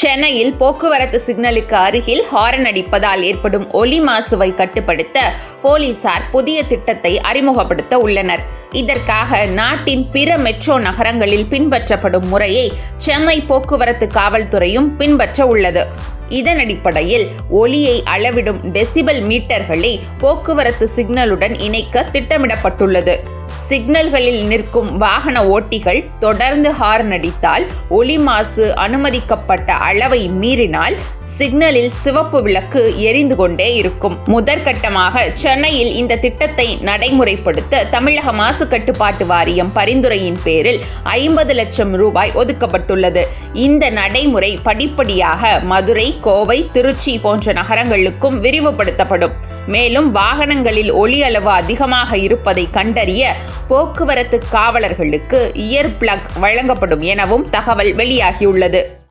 சென்னையில் போக்குவரத்து சிக்னலுக்கு அருகில் ஹாரன் அடிப்பதால் ஏற்படும் ஒலி மாசுவை கட்டுப்படுத்த போலீசார் புதிய திட்டத்தை அறிமுகப்படுத்த உள்ளனர். இதற்காக நாட்டின் பிற மெட்ரோ நகரங்களில் பின்பற்றப்படும் முறையை சென்னை போக்குவரத்து காவல்துறையும் பின்பற்ற உள்ளது. இதன் அடிப்படையில் ஒலியை அளவிடும் டெசிபல் மீட்டர்களை போக்குவரத்து சிக்னலுடன் இணைக்க திட்டமிடப்பட்டுள்ளது. சிக்னல்களில் நிற்கும் வாகன ஓட்டிகள் தொடர்ந்து ஹார்ன் அடித்தால் ஒலி மாசு அனுமதிக்கப்பட்ட அளவை மீறினால் சிக்னலில் சிவப்பு விளக்கு எரிந்து கொண்டே இருக்கும். முதற்கட்டமாக சென்னையில் இந்த திட்டத்தை நடைமுறைப்படுத்த தமிழக மாசு கட்டுப்பாட்டு வாரியம் பரிந்துரையின் பேரில் ஐம்பது லட்சம் ரூபாய் ஒதுக்கப்பட்டுள்ளது. இந்த நடைமுறை படிப்படியாக மதுரை கோவை திருச்சி போன்ற நகரங்களுக்கும் விரிவுபடுத்தப்படும். மேலும் வாகனங்களில் ஒளி அளவு அதிகமாக இருப்பதை கண்டறிய போக்குவரத்து காவலர்களுக்கு இயர் பிளக் வழங்கப்படும் எனவும் தகவல் வெளியாகியுள்ளது.